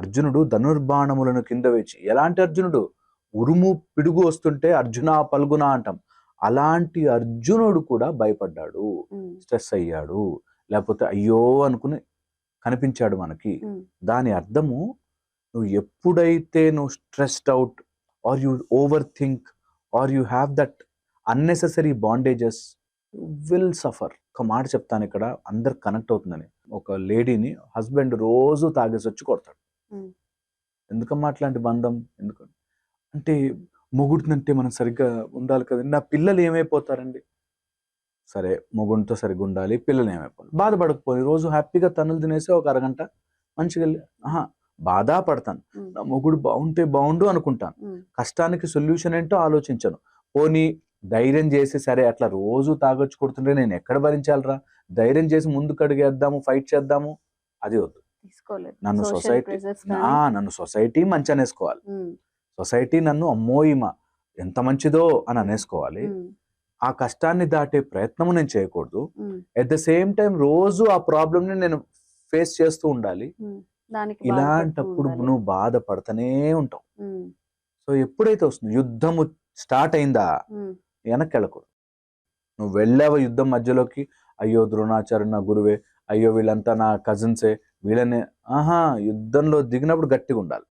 అర్జునుడు ధనుర్బాణములను కింద వేచి ఎలాంటి అర్జునుడు? ఉరుము పిడుగు వస్తుంటే అర్జున పల్గున అంటాం. అలాంటి అర్జునుడు కూడా భయపడ్డాడు స్ట్రెస్ అయ్యాడు లేకపోతే అయ్యో అనుకుని కనిపించాడు మనకి. దాని అర్థము నువ్వు ఎప్పుడైతే నువ్వు stressed out or you over think or you have that unnecessary bondages will suffer. ఒక మాట చెప్తాను ఇక్కడ అందరు కనెక్ట్ అవుతుందని. ఒక లేడీని హస్బెండ్ రోజు తాగేసి వచ్చి కొడతాడు. ఎందుకమ్మా అట్లాంటి బంధం? ఎందుకు? అంటే మొగుడునంటే మనం సరిగ్గా ఉండాలి కదండి. నా పిల్లలు ఏమైపోతారండి? సరే మొగుడితో సరిగ్గా ఉండాలి పిల్లలు ఏమైపోతారు బాధపడకపోయి రోజు హ్యాపీగా తన్నులు తినేసి ఒక అరగంట మంచిగా ఆహా బాధపడతాను. నా మొగుడు బాగుంటే బాగుండు అనుకుంటాను. కష్టానికి సొల్యూషన్ ఏంటో ఆలోచించను. పోనీ ధైర్యం చేసి సరే అట్లా రోజు తాగొచ్చు కొడుతుంటే నేను ఎక్కడ భరించాలిరా? ధైర్యం చేసి ముందుకు అడిగేద్దాము ఫైట్ చేద్దాము అది వద్దు. నన్ను కానీ, నన్ను సొసైటీ మంచి అనేసుకోవాలి సొసైటీ నన్ను అమ్మో ఈమ ఎంత మంచిదో అని అనేసుకోవాలి ఆ కష్టాన్ని దాటే ప్రయత్నము నేను చేయకూడదు. ఎట్ ద సేమ్ టైం రోజు ఆ ప్రాబ్లమ్ని నేను ఫేస్ చేస్తూ ఉండాలి. ఇలాంటప్పుడు. నువ్వు బాధపడతానే ఉంటావు. సో ఎప్పుడైతే వస్తుంది యుద్ధము స్టార్ట్ అయిందా వెనక్కి వెళ్ళకూడదు. నువ్వు వెళ్ళావు యుద్ధం మధ్యలోకి? అయ్యో ద్రోణాచార్య నా గురువే అయ్యో వీళ్ళంతా నా కజిన్సే వీళ్ళని ఆహా యుద్ధంలో దిగినప్పుడు గట్టిగా ఉండాలి.